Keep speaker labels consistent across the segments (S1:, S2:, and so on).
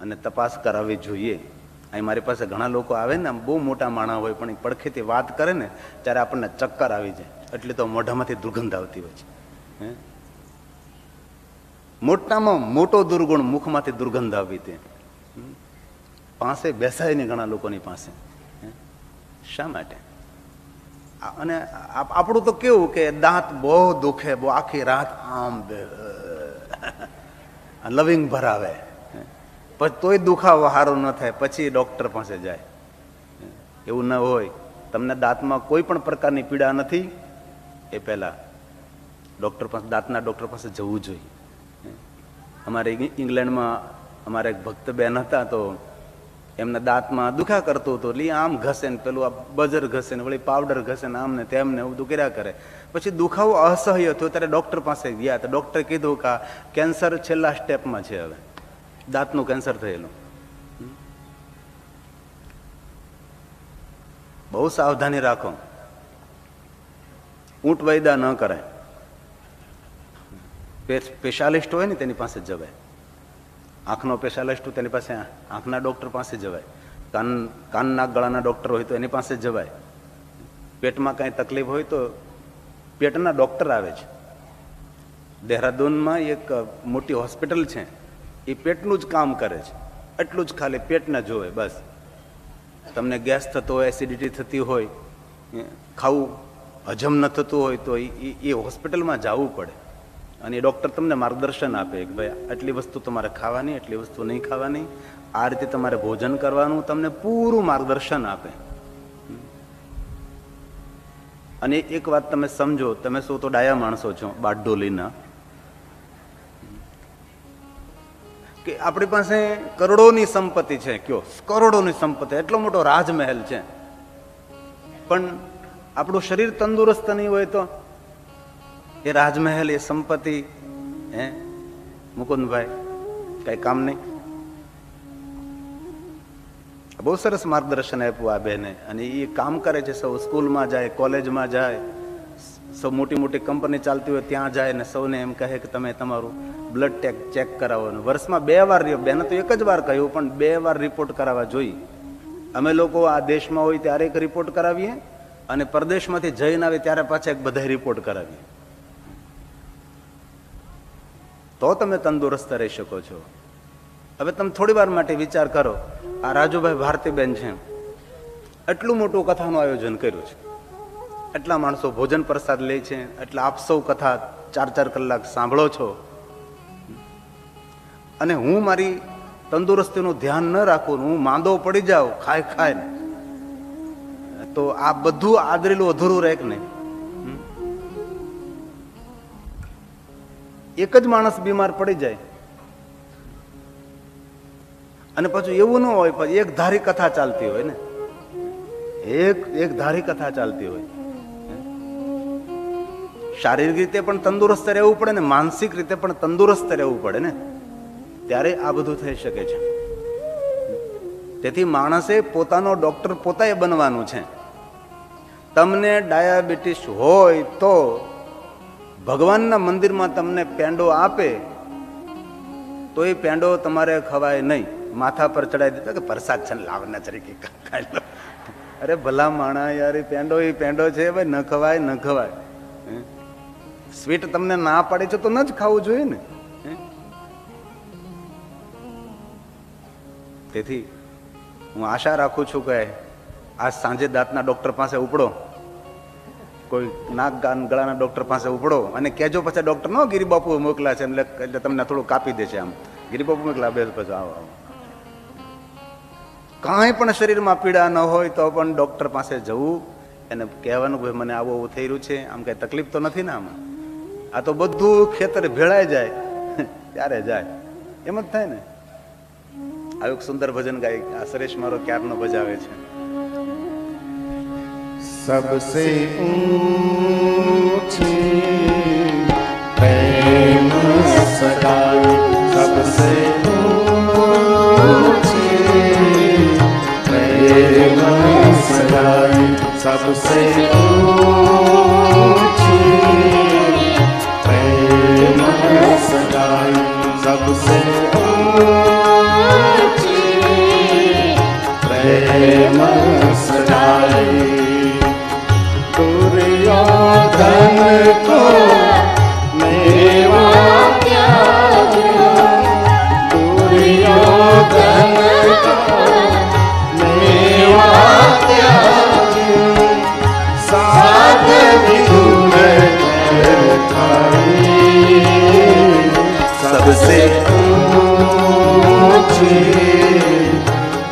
S1: અને તપાસ કરાવવી જોઈએ. અહીં મારી પાસે ઘણા લોકો આવે ને, આમ બહુ મોટા માણા હોય, પણ એ પડખેથી વાત કરે ને, ત્યારે આપણને ચક્કર આવી જાય. એટલે તો મોઢામાંથી દુર્ગંધ આવતી હોય છે. મોટામાં મોટો દુર્ગુણ મુખમાંથી દુર્ગંધ આવી તે. પાસે બેસાય ને ઘણા લોકોની પાસે? શા માટે? અને આપ- આપણું તો કેવું કે દાંત બહુ દુખે, બહુ આખી રાત આમ લવિંગ ભરાવે. પછી તોય દુખાવો સારો ન થાય, પછી ડૉક્ટર પાસે જાય. એવું ન હોય. તમને દાંતમાં કોઈ પણ પ્રકારની પીડા નથી, એ પહેલાં ડૉક્ટર પાસે, દાંતના ડૉક્ટર પાસે જવું જોઈએ. અમારે ઇંગ્લેન્ડમાં અમારે એક ભક્ત બેન હતા તો એમના દાંતમાં દુખા કરતું હતું, એટલે આમ ઘસે ને પેલું આ બજર ઘસે ને વળી પાવડર ઘસે ને આમ ને તેમને એવું બધું કર્યા કરે. પછી દુખાવો અસહ્ય થયો, ત્યારે ડૉક્ટર પાસે ગયા. તો ડૉક્ટર કીધું કે કેન્સર છેલ્લા સ્ટેપમાં છે હવે. દાંતનું કેન્સર થયેલું. બહુ સાવધાની રાખો. ઊંટ વૈદા ન કરાય. સ્પેશિયાલિસ્ટ હોય ને તેની પાસે જવાય. આંખનો સ્પેશિયાલિસ્ટ હોય તેની પાસે, આંખના ડૉક્ટર પાસે જવાય. કાન કાનના ગળાના ડૉક્ટર હોય તો એની પાસે જવાય. પેટમાં કાંઈ તકલીફ હોય તો પેટના ડૉક્ટર આવે છે. દેહરાદૂનમાં એક મોટી હોસ્પિટલ છે. એ પેટનું જ કામ કરે છે. એટલું જ ખાલી પેટના જોવે, બસ. તમને ગેસ થતો હોય એસિડિટી થતી હોય ખાવું હજમ ન થતું હોય તો એ એ હોસ્પિટલમાં જવું પડે. અને એ ડૉક્ટર તમને માર્ગદર્શન આપે કે ભાઈ આટલી વસ્તુ તમારે ખાવાની એટલી વસ્તુ નહીં ખાવાની. આ રીતે તમારે ભોજન કરવાનું તમને પૂરું માર્ગદર્શન આપે. અને એક વાત તમે સમજો, તમે શું તો ડાયા માણસો છો બારડોલીના. કે આપણી પાસે કરોડોની સંપત્તિ છે, કયો, કરોડોની સંપત્તિ, એટલો મોટો રાજમહેલ છે. પણ આપણું શરીર તંદુરસ્ત નહીં હોય તો? એ રાજમહેલ, એ સંપત્તિ, હે? મુકુંદભાઈ, કઈ કામ નહીં. બહુ સરસ માર્ગદર્શન આપ્યું આ બેને અને એ કામ કરે છે, સૌ સ્કૂલમાં જાય, કોલેજમાં જાય. સૌ મોટી મોટી કંપની ચાલતી હોય ત્યાં જાય ને સૌને એમ કહે કે તમે તમારું બ્લડ ટેક ચેક કરાવો અને વર્ષમાં બે વાર બેને તો એક જ વાર કહ્યું, પણ બે વાર રિપોર્ટ કરાવવા જોઈએ અમે લોકો આ દેશમાં હોય ત્યારે એક રિપોર્ટ કરાવીએ અને પરદેશમાંથી જઈને આવે ત્યારે પાછા એક બધા રિપોર્ટ કરાવીએ. તો તમે તંદુરસ્ત રહી શકો છો. હવે તમે થોડી વાર માટે વિચાર કરો, આ રાજુભાઈ ભારતીબેન છે એટલું મોટું કથાનું આયોજન કર્યું છે. એટલા માણસો ભોજન પ્રસાદ લે છે, એટલે આપ સૌ કથા ચાર ચાર કલાક સાંભળો છો. અને હું મારી તંદુરસ્તીનું ધ્યાન ન રાખું, હું માંદો પડી જાઉં, ખાય ખાય તો આ બધું આદરેલું અધૂરું રહે કે નહીં? એક જ માણસ બીમાર પડી જાય. અને પાછું એવું ન હોય પછી એક ધારી કથા ચાલતી હોય ને. એક એક ધારી કથા ચાલતી હોય. શારીરિક રીતે પણ તંદુરસ્ત રહેવું પડે ને માનસિક રીતે પણ તંદુરસ્ત રહેવું પડે ને, ત્યારે આ બધું થઈ શકે છે. તેથી માણસે પોતાનો ડોક્ટર પોતાએ બનવાનું છે. તમને ડાયાબિટીસ હોય તો ભગવાનના મંદિરમાં તમને પેંડો આપે, તો એ પેંડો તમારે ખવાય નહીં. માથા પર ચડાવી દીધો કે પ્રસાદ છે લાવના તરીકે અરે ભલા માણા યાર, એ પેંડો એ પેંડો છે, ભાઈ, ન ખવાય ન ખવાય? સ્વીટ તમને ના પાડે છે તો ન જ ખાવું જોઈએ ને? તેથી હું આશા રાખું છું કે આ સાંજે દાંતના ડોક્ટર પાસે ઉપડો. કોઈ નાક ગળાના ડોક્ટર પાસે ઉપડો અને કહેજો પછી ડોક્ટર, નો ગિરિબાપુ મોકલા છે એટલે તમને થોડું કાપી દે છે આમ. ગિરિબાપુ મોકલા બે પછી આવો આવો. કાંઈ પણ શરીરમાં પીડા ન હોય તો પણ ડોક્ટર પાસે જવું. એને કહેવાનું કે મને આવું આવું થઈ રહ્યું છે. આમ કંઈ તકલીફ તો નથી ને આમાં? આ તો બધું ખેતર ભેળાઈ જાય. ત્યારે જાય. એમ જ થાય ને. આવું એક સુંદર ભજન ગાય. આ સુરેશ મારો ક્યારનો ભજાવે છે?
S2: સબસે ઊંચી પ્રેમ સદા પ્રેમ સદાય દુર્યોધન કો મેવા દુર્યોધન કો મેવા સાધ વિદુર સબસે ऊंची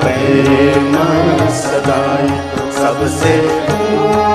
S2: प्रेमा você.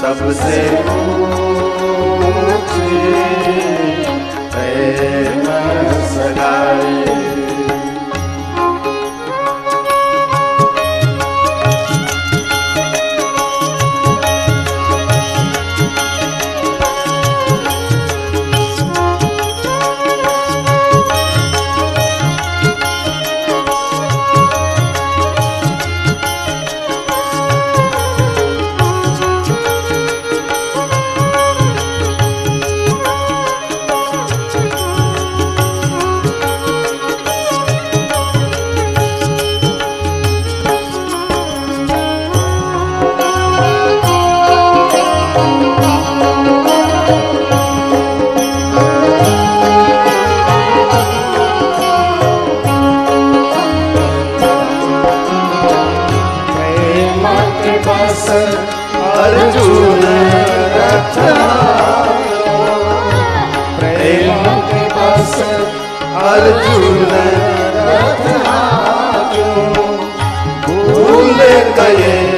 S2: सबसे पूछे सदाए પાસ અર્જુન પ્રેમ પાસ અર્જુન ભૂલ કયે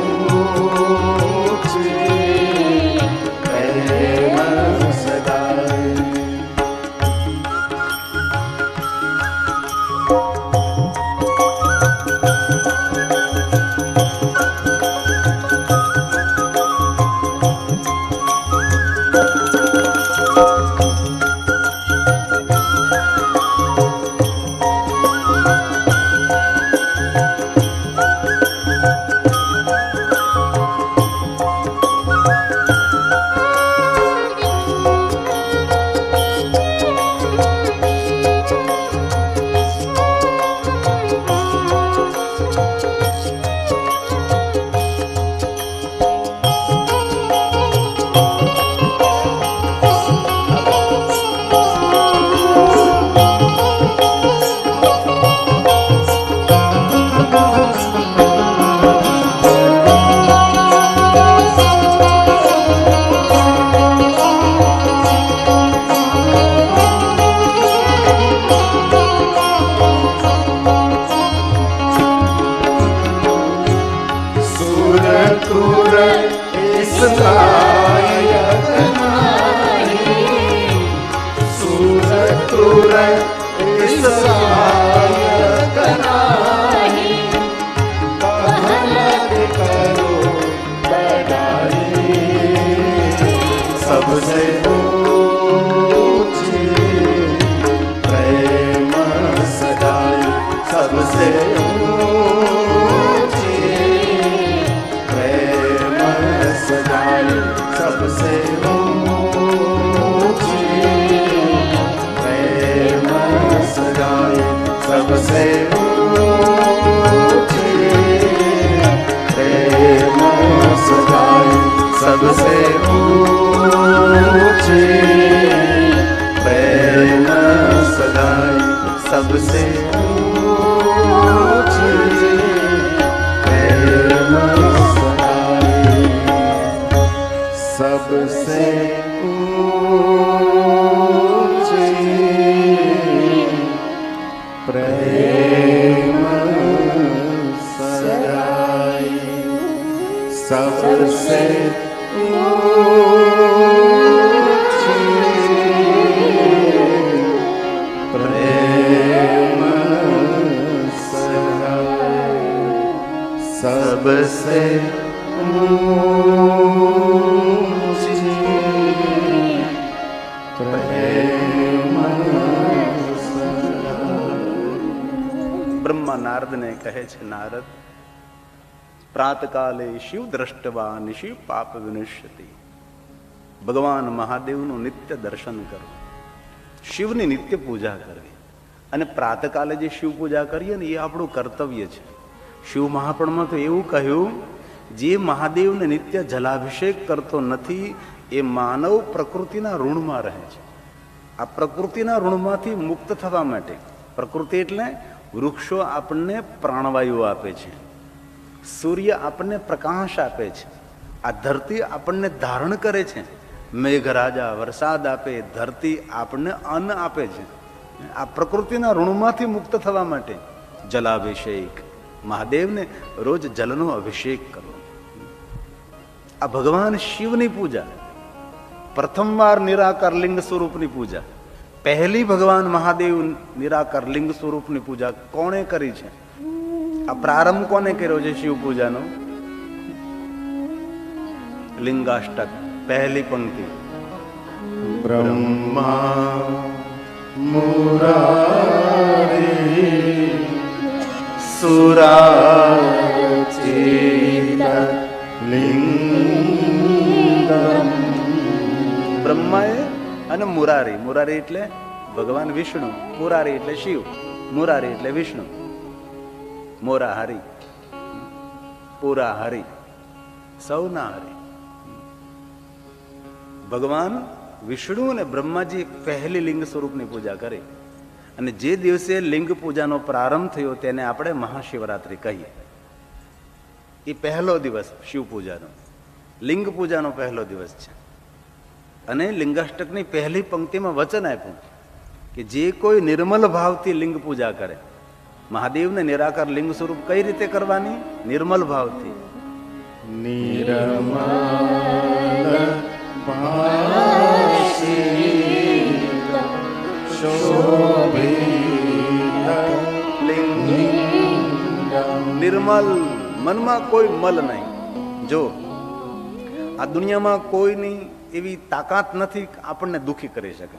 S2: सबसे ऊंची प्रेम
S1: सगाई सबसे ऊंची શિવ દ્રષ્ટવા નિશિવ પાપ વિનશ્યતિ. ભગવાન મહાદેવનું નિત્ય દર્શન કરવું. શિવની નિત્ય પૂજા કરવી. અને પ્રાતકાલે જે શિવ પૂજા કરીએ ને એ આપણું કર્તવ્ય છે. શિવ મહાપણમાં તો એવું કહ્યું, જે મહાદેવને નિત્ય જલાભિષેક કરતો નથી, એ માનવ પ્રકૃતિના ઋણમાં રહે છે. આ પ્રકૃતિના ઋણમાંથી મુક્ત થવા માટે, પ્રકૃતિ એટલે વૃક્ષો આપણને પ્રાણવાયુ આપે છે. સૂર્ય આપણને પ્રકાશ આપે છે. આ ધરતી આપણને ધારણ કરે છે. મેઘરાજા વરસાદ આપે, ધરતી આપણને અન્ન આપે છે. આ પ્રકૃતિના ઋણમાંથી મુક્ત થવા માટે જલાભિષેક, મહાદેવને રોજ જલનો અભિષેક કરવો. આ ભગવાન શિવની પૂજા, પ્રથમવાર નિરાકાર લિંગ સ્વરૂપની પૂજા, પહેલી ભગવાન મહાદેવ નિરાકાર લિંગ સ્વરૂપની પૂજા કોણે કરી છે? આ પ્રારંભ કોને કર્યો છે શિવ પૂજાનો લિંગાષ્ટક પહેલી પંક્તિ. બ્રહ્મા મુરારી સુરા લિંગમ. બ્રહ્માએ અને મુરારી મુરારી એટલે ભગવાન વિષ્ણુ મુરારી એટલે શિવ મુરારી એટલે વિષ્ણુ. મોરા હરી, પૂરા હરી, સૌના હરી. ભગવાન વિષ્ણુ અને બ્રહ્માજી પહેલી લિંગ સ્વરૂપની પૂજા કરી અને જે દિવસે લિંગ પૂજાનો પ્રારંભ થયો તેને આપણે મહાશિવરાત્રિ કહીએ. એ પહેલો દિવસ શિવ પૂજાનો. લિંગ પૂજાનો પહેલો દિવસ છે. અને લિંગાષ્ટકની પહેલી પંક્તિમાં વચન આપ્યું કે જે કોઈ નિર્મલ ભાવથી લિંગ પૂજા કરે મહાદેવને નિરાકાર લિંગ સ્વરૂપ કઈ રીતે કરવાની? નિર્મલ ભાવથી.
S2: નિરમલ
S1: નિર્મલ મનમાં કોઈ મલ નહીં. જો, આ દુનિયામાં કોઈની એવી તાકાત નથી આપણને દુખી કરી શકે.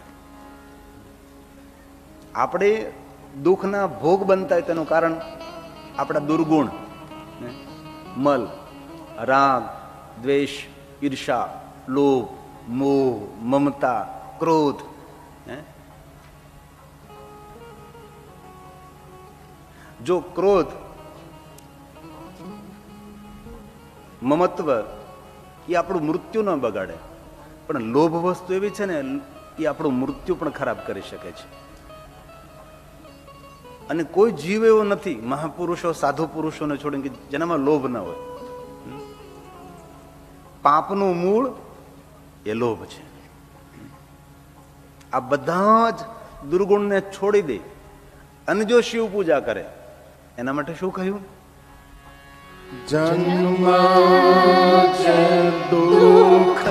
S1: આપણે દુઃખના ભોગ બનતા હોય તેનું કારણ આપણા દુર્ગુણ મલ, રાગ, દ્વેષ, ઈર્ષા, લોભ, મોહ, મમતા, ક્રોધ જો ક્રોધ, મમત્વ એ આપણું મૃત્યુ ન બગાડે, પણ લોભ વસ્તુ એવી છે ને, એ આપણું મૃત્યુ પણ ખરાબ કરી શકે છે. અને કોઈ જીવ એવો નથી, મહાપુરુષો સાધુ પુરુષોને છોડીને કે જેનામાં લોભ ન હોય. પાપનું મૂળ એ લોભ છે. આ બધા જ દુર્ગુણને છોડી દે. અને જો શિવ પૂજા કરે, એના માટે શું કહ્યું?
S2: જન્મ દુઃખ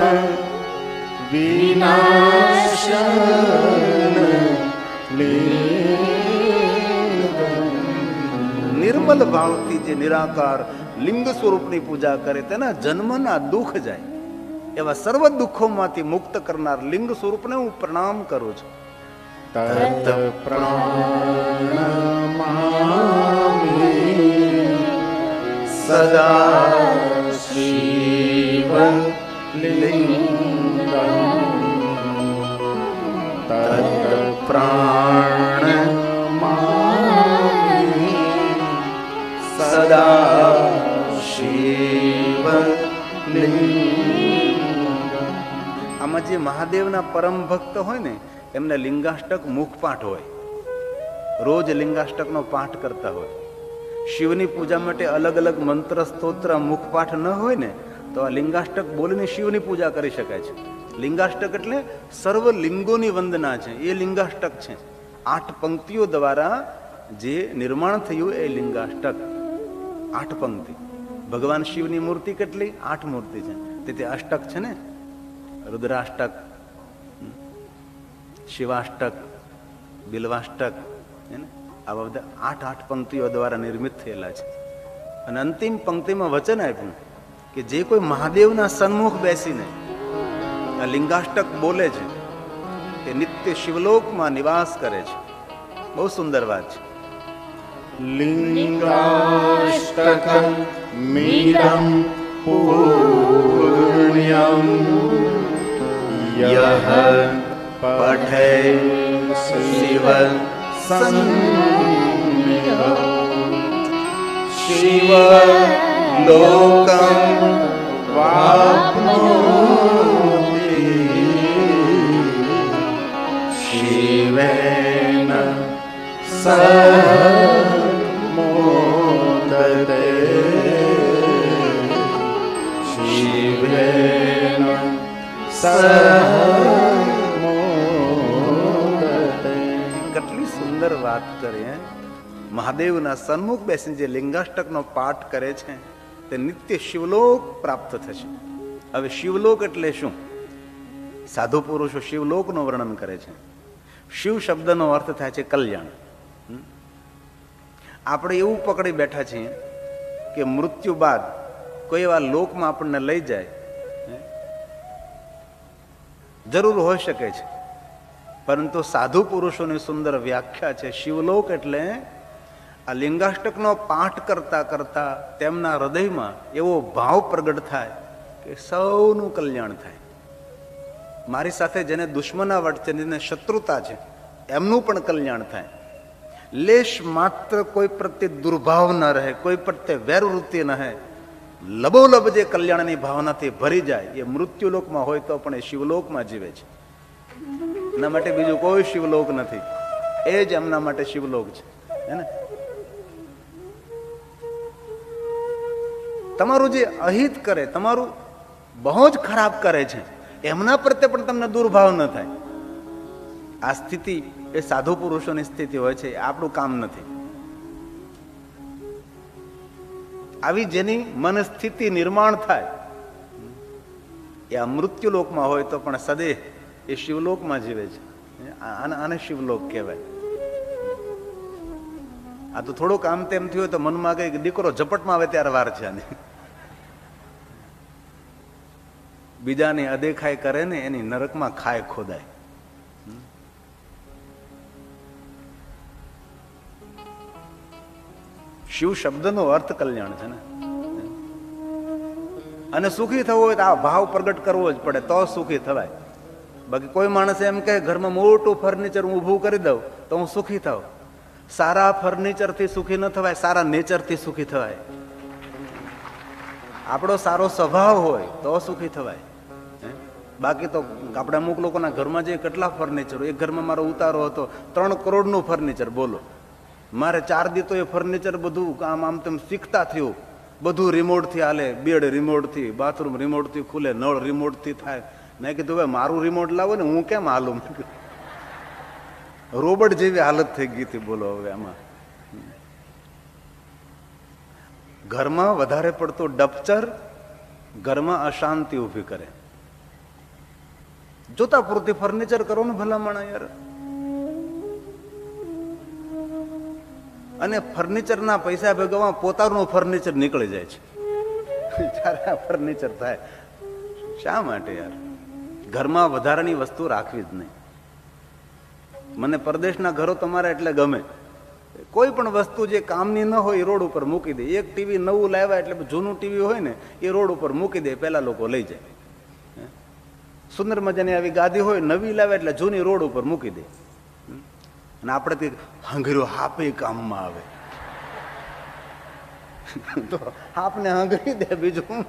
S2: વિનાશન
S1: નિર્મલ ભાવથી જે નિરાકાર લિંગ સ્વરૂપની પૂજા કરે, તેના જન્મના દુઃખ જાય. એવા સર્વ દુઃખોમાંથી મુક્ત કરનાર લિંગ સ્વરૂપને હું પ્રણામ કરું છું.
S2: તત પ્રણમામિ સદા શિવ પ્રાણમામિ શિવ
S1: આમાં જે મહાદેવના પરમ ભક્ત હોય ને, એમને લિંગાષ્ટક મુખપાઠ હોય. રોજ લિંગાષ્ટકનો પાઠ કરતા હોય. શિવની પૂજા માટે અલગ અલગ મંત્ર, સ્તોત્ર, મુખપાઠ ન હોય ને, તો આ લિંગાષ્ટક બોલીને શિવની પૂજા કરી શકાય છે. લિંગાષ્ટક એટલે સર્વ લિંગોની વંદના છે. એ લિંગાષ્ટક છે. આઠ પંક્તિઓ દ્વારા જે નિર્માણ થયું એ લિંગાષ્ટક. આઠ પંક્તિ. ભગવાન શિવની મૂર્તિ કેટલી? આઠ મૂર્તિ છે. તેથી અષ્ટક છે ને? રુદ્રાષ્ટક શિવાષ્ટક, બિલ્વાષ્ટક ને? આવા બધા આઠ આઠ પંક્તિઓ દ્વારા નિર્મિત થયેલા છે. અને અંતિમ પંક્તિમાં વચન આપ્યું કે જે કોઈ મહાદેવના સન્મુખ બેસીને લિંગાષ્ટક બોલે છે, તે નિત્ય શિવલોકમાં નિવાસ કરે છે. બહુ સુંદર વાત છે.
S2: લિંગાષ્ટક મીડમ પુણ્યમ યહ પઠે શિવ શિવ लोकं વાપ્નોતિ શિવેન સર્મોદતે
S1: કેટલી સુંદર વાત કરીએ મહાદેવના સન્મુખ બેસીને જે લિંગાષ્ટકનો પાઠ કરે છે, તે નિત્ય શિવલોક પ્રાપ્ત થશે હવે શિવલોક એટલે શું સાધુ પુરુષો શિવલોકનું વર્ણન કરે છે શિવ શબ્દનો અર્થ થાય છે કલ્યાણ? આપણે એવું પકડી બેઠા છીએ કે મૃત્યુ બાદ કોઈ એવા લોકમાં આપણને લઈ જાય? જરૂર હોઈ શકે છે. પરંતુ સાધુ પુરુષોની સુંદર વ્યાખ્યા છે. શિવલોક એટલે આ લિંગાષ્ટકનો પાઠ કરતા કરતા તેમના હૃદયમાં એવો ભાવ પ્રગટ થાય કે સૌનું કલ્યાણ થાય. મારી સાથે જેને દુશ્મનાવટ છે, જેને શત્રુતા છે, એમનું પણ કલ્યાણ થાય. લેશ માત્ર કોઈ પ્રત્યે દુર્ભાવ ન રહે, કોઈ પ્રત્યે વેરવૃત્તિ ન રહે. લબોલબ જે કલ્યાણની ભાવનાથી ભરી જાય, એ મૃત્યુલોકમાં હોય તો પણ એ શિવલોકમાં જીવે છે. એના માટે બીજું કોઈ શિવલોક નથી. એ જ એમના માટે શિવલોક છે. હે ને? તમારું જે અહિત કરે, તમારું બહુ જ ખરાબ કરે છે, એમના પ્રત્યે પણ તમને દુર્ભાવ ન થાય. આ સ્થિતિ એ સાધુ પુરુષોની સ્થિતિ હોય છે આપણું કામ નથી. આવી જેની મનસ્થિતિ નિર્માણ થાય, એ આ મૃત્યુ લોકમાં હોય તો પણ સદેહ એ શિવલોકમાં જીવે છે. આને શિવલોક કહેવાય. આ તો થોડુંક આમ તેમ થયું તો મનમાં કઈ દીકરો ઝપટમાં આવે ત્યારે વાર છે આની. બીજાને અદેખાય કરે ને એની નરકમાં ખાય ખોદાય. શિવ શબ્દનો અર્થ કલ્યાણ છે ને? અને સુખી થવું હોય તો આ ભાવ પ્રગટ કરવો જ પડે, તો સુખી થવાય. બાકી કોઈ માણસ એમ કહે, ઘરમાં મોટું ફર્નિચર હું ઊભું કરી દઉં, તો હું સુખી થાઉં. સારા ફર્નિચરથી સુખી ન થવાય, સારા નેચરથી સુખી થવાય. આપણો સારો સ્વભાવ હોય, તો સુખી થવાય? બાકી તો આપણે અમુક લોકોના ઘરમાં જે કેટલા ફર્નિચર એક ઘરમાં મારો ઉતારો હતો, ત્રણ કરોડનું ફર્નિચર બોલો. મારે ચાર દી તો એ ફર્નિચર બધું આમ આમ તેમ શીખતા થયું. બધું રિમોટથી હાલે બેડ રિમોટથી બાથરૂમ રિમોટથી ખુલે, નળ રિમોટથી થાય. મેં કીધું, હવે મારું રિમોટ લાવો ને, હું કેમ હાલું? રોબોટ જેવી હાલત થઈ ગઈ હતી, બોલો હવે આમાં. ઘરમાં વધારે પડતું ડપચર ઘરમાં અશાંતિ ઊભી કરે. જોતા પૂરતી ફર્નિચર કરો ને ભલામણ યાર. અને ફર્નિચરના પૈસા ભેગવામાં પોતાનું ફર્નિચર નીકળી જાય છે. જ્યારે ફર્નિચર થાય, શા માટે યાર? ઘરમાં વધારાની વસ્તુ રાખવી જ નહીં. મને પરદેશના ઘરો તમારા એટલે ગમે. કોઈ પણ વસ્તુ જે કામની ન હોય એ રોડ ઉપર મૂકી દે. એક ટીવી નવું લાવ્યા એટલે જૂનું ટીવી હોય ને, એ રોડ ઉપર મૂકી દે પેલા લોકો લઈ જાય. સુંદર મજાની આવી ગાદી હોય, નવી લાવે એટલે જૂની રોડ ઉપર મૂકી દે. અને આપણે તે હંગર્યો હાપે કામમાં આવે. તો હાપને હંગરી દે બીજું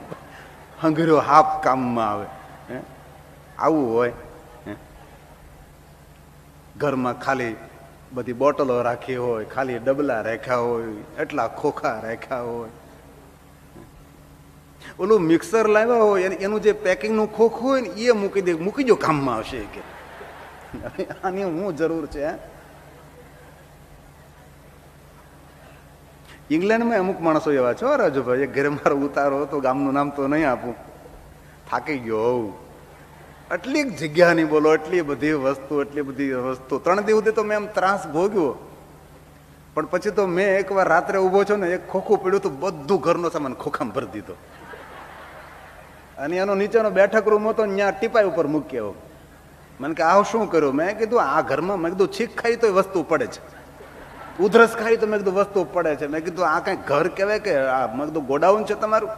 S1: હંગર્યો હાપ કામમાં આવે? આવું હોય? ઘરમાં ખાલી બધી બોટલો રાખી હોય, ખાલી ડબલા રાખ્યા હોય, એટલા ખોખા રાખ્યા હોય. ઓલું મિક્સર લાવ્યા હોય, એનું જે પેકિંગનું ખોખું હોય ને, એ મૂકી દે, મૂકી જો કામમાં આવશે કે. આની હું જરૂર છે ઇંગ્લેન્ડમાં અમુક માણસો એવા છો રાજુભાઈ ઘરે મારો ઉતારો હતો, ગામનું નામ તો નહીં આપું. થાકી ગયો હોઉં. આટલી જગ્યા નહીં બોલો એટલી બધી વસ્તુ એટલી બધી વસ્તુ. ત્રણ દિવસ તો મેં એમ ત્રાસ ભોગ્યો. પણ પછી તો મેં એકવાર રાત્રે ઊભો છો ને, એક ખોખું પડ્યું હતું, બધું ઘરનો સામાન ખોખામાં ભરી દીધો. અને એનો નીચેનો બેઠક રૂમ હતો ત્યાં ટીપાઈ ઉપર મૂક્યો. મને કે, આવ શું કર્યું? મેં કીધું, આ ઘરમાં મેં કીધું, છીક ખાઈ તો વસ્તુ પડે છે. ઉધરસ ખાઈ તો મેં કીધું વસ્તુ પડે છે. મેં કીધું આ કઈ ઘર કહેવાય કે આ મેં કીધું ગોડાઉન છે તમારું?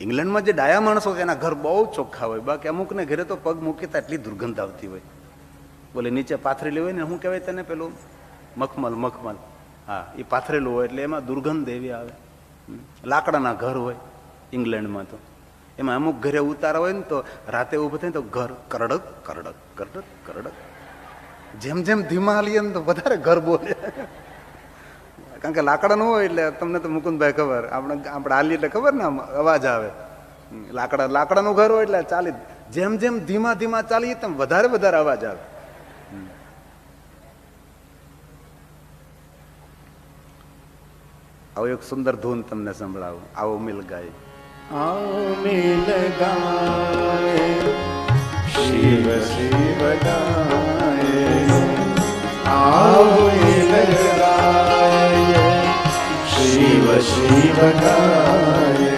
S1: ઇંગ્લેન્ડમાં જે ડાયા માણસો છે એના ઘર બહુ ચોખ્ખા હોય. બાકી અમુકને ઘરે તો પગ મૂકીતા એટલી દુર્ગંધ આવતી હોય. બોલે, નીચે પાથરેલી હોય ને, શું કહેવાય તને પેલું? મખમલ મખમલ. હા, એ પાથરેલું હોય એટલે એમાં દુર્ગંધ એવી આવે. લાકડાના ઘર હોય ઇંગ્લેન્ડમાં તો. એમાં અમુક ઘરે ઉતારા હોય ને તો રાતે ઊભું થાય તો ઘર કરડક કરડક કરડક કરડક. જેમ જેમ ધીમા હાલીએ ને તો વધારે ઘર બોલે. કારણ કે લાકડાનું હોય એટલે તમને તો મુકુંદભાઈ ખબર. આપણે આપણે હાલીએ એટલે ખબર ને અવાજ આવે. લાકડા, લાકડાનું ઘર હોય એટલે ચાલી જેમ જેમ ધીમા ધીમા ચાલીએ તેમ વધારે વધારે અવાજ આવે. આવો એક સુંદર ધૂન તમને સંભળાવું. આવો મિલ ગાય.
S2: આવો મિલ ગાય. શિવ શિવ ગાય. शिव शिव गाए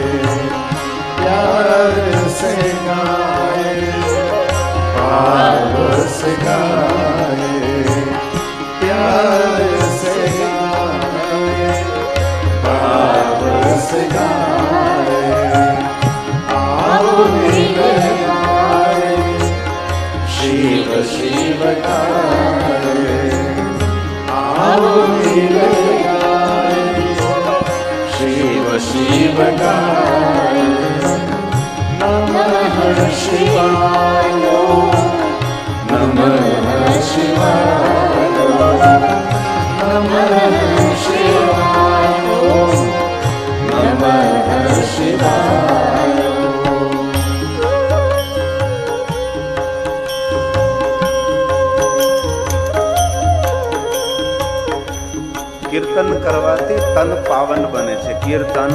S2: प्यार से गाए भाव से गाए आओ मिल गाए शिव शिव गाए नमः शिवाय नमः शिवाय नमः કરવાથી તન પાવન બને છે. કીર્તન.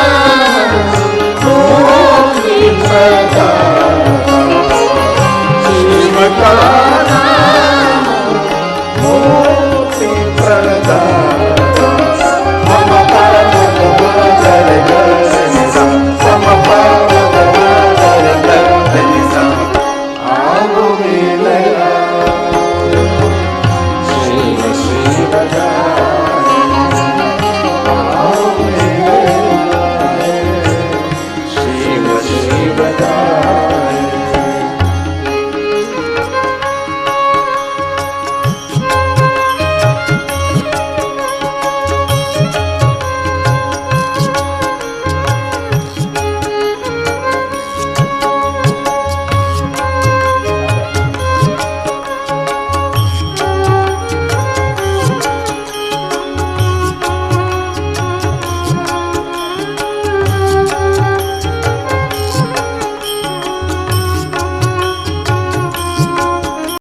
S3: श्रीमता